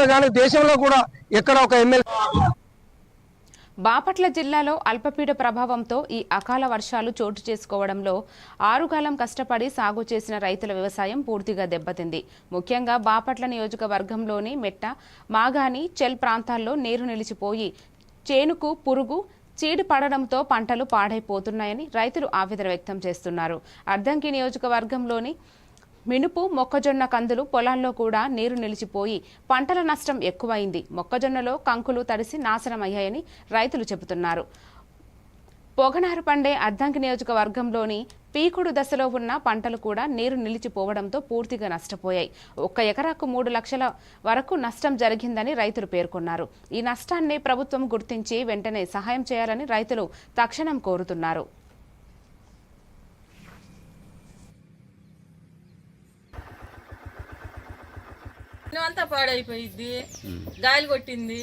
రాష్ట్రంలో కానీ దేశంలో కూడా ఎక్కడ ఒక ఎమ్మెల్యే బాపట్ల జిల్లాలో అల్పపీడ ప్రభావంతో ఈ అకాల వర్షాలు చోటు చేసుకోవడంలో ఆరుగాలం కష్టపడి సాగు చేసిన రైతుల వ్యవసాయం పూర్తిగా దెబ్బతింది. ముఖ్యంగా బాపట్ల నియోజకవర్గంలోని మెట్ట మాగాని చెల్ ప్రాంతాల్లో నీరు నిలిచిపోయి చేనుకు పురుగు చీడు పడడంతో పంటలు పాడైపోతున్నాయని రైతులు ఆవేదన వ్యక్తం చేస్తున్నారు. అర్ధంకి నియోజకవర్గంలోని మినుపు మొక్కజొన్న కందులు పొలాల్లో కూడా నీరు నిలిచిపోయి పంటల నష్టం ఎక్కువైంది. మొక్కజొన్నలో కంకులు తడిసి నాశనమయ్యాయని రైతులు చెబుతున్నారు. పొగనారు పండే అద్దంకి నియోజకవర్గంలోని పీకుడు దశలో ఉన్న పంటలు కూడా నీరు నిలిచిపోవడంతో పూర్తిగా నష్టపోయాయి. ఒక్క ఎకరాకు మూడు లక్షల వరకు నష్టం జరిగిందని రైతులు పేర్కొన్నారు. ఈ నష్టాన్ని ప్రభుత్వం గుర్తించి వెంటనే సహాయం చేయాలని రైతులు తక్షణం కోరుతున్నారు. అంతా పాడైపోయిద్ది గాలి కొట్టింది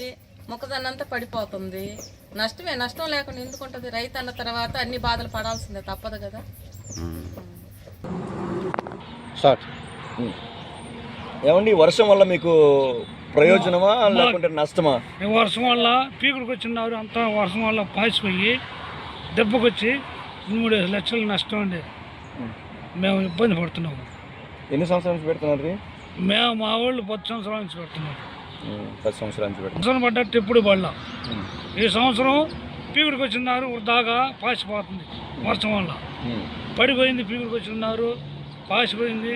మొక్కజొన్న అంతా పడిపోతుంది. నష్టమే నష్టం లేకుండా ఎందుకు ఉంటుంది రైతు అన్న తర్వాత అన్ని బాధలు పడాల్సిందే తప్పదు కదా. ఏమండి వర్షం వల్ల మీకు ప్రయోజనమా లేకుంటే నష్టమా? ఈ వర్షం వల్ల పీకుడికి వచ్చినారు అంతా వర్షం వల్ల పాసిపోయి దెబ్బకొచ్చి మూడు లక్షలు నష్టం అండి. మేము ఇబ్బంది పడుతున్నాము ఎన్ని సంవత్సరాల నుంచి పెడుతున్నారు? మేము మా వాళ్ళు పది సంవత్సరాల నుంచి పెడుతున్నాం. ఉమ్, పది సంవత్సరాల నుంచి పెడుతున్నారు సంవత్సరం పడ్డట్టు ఎప్పుడు పడలా. ఈ సంవత్సరం పీకుడికి వచ్చినారు దాకా పాసిపోతుంది వర్షం వల్ల. పడిపోయింది పీకుడికి వచ్చినారు పాసిపోయింది.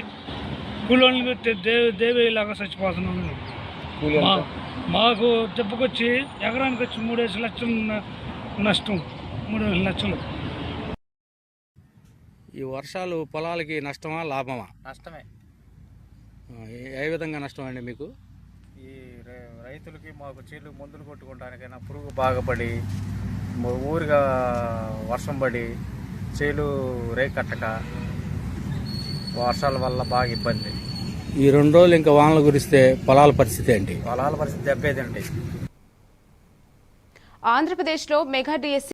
కూలోళ్ళని పెట్టి దేవి దేవేలాగా చచ్చిపోతున్నాము? మాకు దెబ్బకొచ్చి ఎకరానికి వచ్చి మూడేసి లక్షలు నష్టం. మూడేసి లక్షలు. ఈ వర్షాలు పొలాలకి నష్టమా లాభమా? నష్టమే. ఏ- విధంగా నష్టం అండి మీకు? ఈ రైతులకి మాకు చేలు మందులు కొట్టుకోవడానికైనా పురుగు బాగా పడి మ- ఊరిగా వర్షం పడి చేలు రేకట్టక వర్షాల వల్ల బాగా ఇబ్బంది. ఈ రెండు రోజులు ఇంకా వానలు కురిస్తే పొలాల పరిస్థితి ఏంటి? పొలాల పరిస్థితి దెబ్బేదండి. ఆంధ్రప్రదేశ్లో మెగా డిఎస్సి